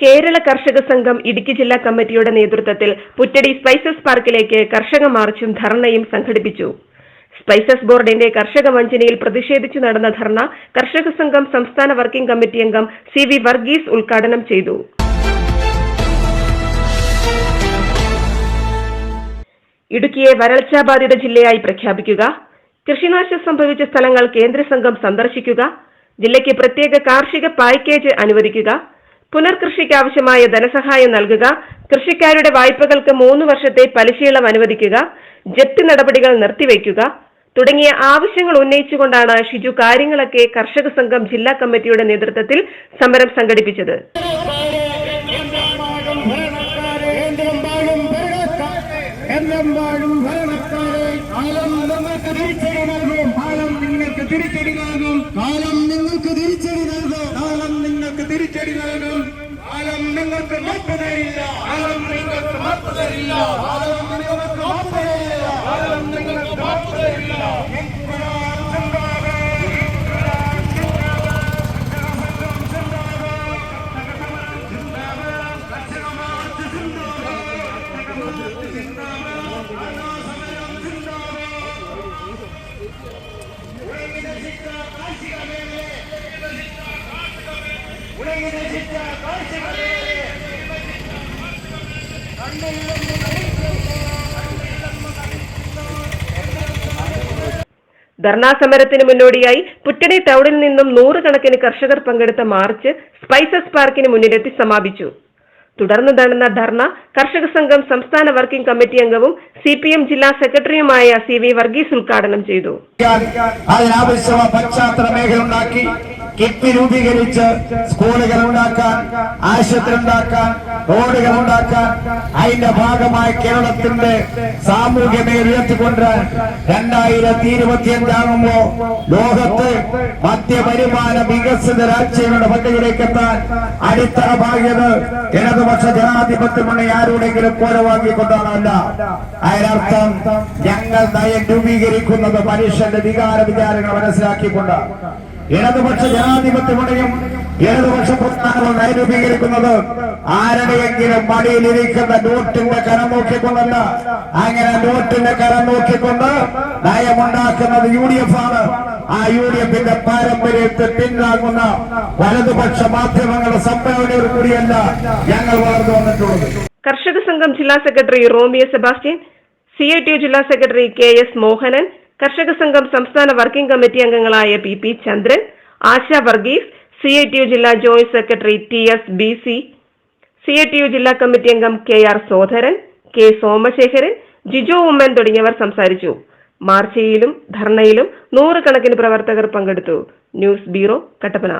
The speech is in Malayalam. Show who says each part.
Speaker 1: കേരള കർഷക സംഘം ഇടുക്കി ജില്ലാ കമ്മിറ്റിയുടെ നേതൃത്വത്തിൽ പുറ്റടി സ്പൈസസ് പാർക്കിലേക്ക് കർഷക മാർച്ചും ധർണയും സംഘടിപ്പിച്ചു. സ്പൈസസ് ബോർഡിന്റെ കർഷക വഞ്ചനയിൽ പ്രതിഷേധിച്ചു നടന്ന ധർണ കർഷക സംഘം സംസ്ഥാന വർക്കിംഗ് കമ്മിറ്റി അംഗം സി വി വർഗീസ് ഉദ്ഘാടനം ചെയ്തു. ഇടുക്കിയെ വരൾച്ചാബാധിത ജില്ലയായി പ്രഖ്യാപിക്കുക. കൃഷിനാശം സംഭവിച്ച സ്ഥലങ്ങൾ കേന്ദ്ര സംഘം സന്ദർശിക്കുക. ജില്ലയ്ക്ക് പ്രത്യേക കാർഷിക പാക്കേജ് അനുവദിക്കുക. പുനർകൃഷിക്ക് ആവശ്യമായ ധനസഹായം നൽകുക കൃഷിക്കാരുടെ വായ്പകൾക്ക് മൂന്ന് വർഷത്തെ പലിശയിളം അനുവദിക്കുക ജപ്തി നടപടികൾ നിർത്തിവെക്കുക തുടങ്ങിയ ആവശ്യങ്ങൾ ഉന്നയിച്ചുകൊണ്ടാണ് ഷിജു കാര്യങ്ങളൊക്കെ കർഷക സംഘം ജില്ലാ കമ്മിറ്റിയുടെ നേതൃത്വത്തിൽ സമരം സംഘടിപ്പിച്ചത്.
Speaker 2: കാലം നിങ്ങൾക്ക് തിരിച്ചടി നൽകും കാലം നിങ്ങൾക്ക് തിരിച്ചടി നൽകും കാലം തിരിച്ചടി നൽകും. കാലം നിങ്ങൾക്ക് മാപ്പ് തരില്ല. കാലം നിങ്ങൾക്ക് മാപ്പ് തരില്ല.
Speaker 1: ധർണാ സമരത്തിന് മുന്നോടിയായി പുറ്റടി ടൗണിൽ നിന്നും നൂറുകണക്കിന് കർഷകർ പങ്കെടുത്ത മാർച്ച് സ്പൈസസ് പാർക്കിന് മുന്നിലെത്തി സമാപിച്ചു. തുടർന്ന് നടന്ന ധർണ കർഷക സംഘം സംസ്ഥാന വർക്കിംഗ് കമ്മിറ്റി അംഗവും സി പി എം ജില്ലാ സെക്രട്ടറിയുമായ സി വി വർഗീസ് ഉദ്ഘാടനം ചെയ്തു.
Speaker 2: കിറ്റ് രൂപീകരിച്ച് സ്കൂളുകൾ ഉണ്ടാക്കാൻ ആശുപത്രി ഉണ്ടാക്കാൻ റോഡുകൾ ഉണ്ടാക്കാൻ അതിന്റെ ഭാഗമായി കേരളത്തിന്റെ സാമൂഹ്യ ഉയർത്തിക്കൊണ്ടുവരാൻ രണ്ടായിരത്തി ഇരുപത്തിയഞ്ചാകുമ്പോ ലോകത്ത് മധ്യവരുമാന വികസിത രാജ്യങ്ങളുടെ പട്ടികയിലേക്ക് എത്താൻ അടിത്തറ പാകിയത് ഇടതുപക്ഷ ജനാധിപത്യ ആരോടെങ്കിലും ആരുടെങ്കിലും കോരവാക്കിക്കൊണ്ടാണല്ല അതിനർത്ഥം ഞങ്ങൾ നയം രൂപീകരിക്കുന്നത് മനുഷ്യന്റെ വികാര വിചാരങ്ങൾ മനസ്സിലാക്കിക്കൊണ്ട് ഇടതുപക്ഷ ജനാധിപത്യമുടെയും ഇടതുപക്ഷ പ്രസ്ഥാനങ്ങൾ നയം രൂപീകരിക്കുന്നത് ആരുടെയെങ്കിലും മടിയിലിരിക്കുന്ന നോട്ടിന്റെ കരം നോക്കിക്കൊണ്ടല്ല. അങ്ങനെ നോട്ടിന്റെ കരം നോക്കിക്കൊണ്ട് നയമുണ്ടാക്കുന്നത് യു ഡി എഫ് ആണ്. ആ യു ഡി എഫിന്റെ പാരമ്പര്യത്തെ പിന്താങ്ങുന്ന വലതുപക്ഷ മാധ്യമങ്ങളുടെ സംഭാവനയോട് കൂടിയല്ല ഞങ്ങൾ വളർന്നു വന്നിട്ടുള്ളത്.
Speaker 1: കർഷക സംഘം ജില്ലാ secretary Romiya Sebastian C I T ജില്ലാ സെക്രട്ടറി കെ എസ് മോഹനൻ കർഷക സംഘം സംസ്ഥാന വർക്കിംഗ് കമ്മിറ്റി അംഗങ്ങളായ P P Chandran Asha Varghese C I T U ജില്ലാ joint secretary T S B C C I T U ജില്ലാ കമ്മിറ്റി അംഗം K R Sodharan K Somasekharan Jijo Oommen തുടങ്ങിയവർ സംസാരിച്ചു. മാർച്ചയിലും ധർണയിലും നൂറുകണക്കിന് പ്രവർത്തകർ പങ്കെടുത്തു. News bureau Kattappana.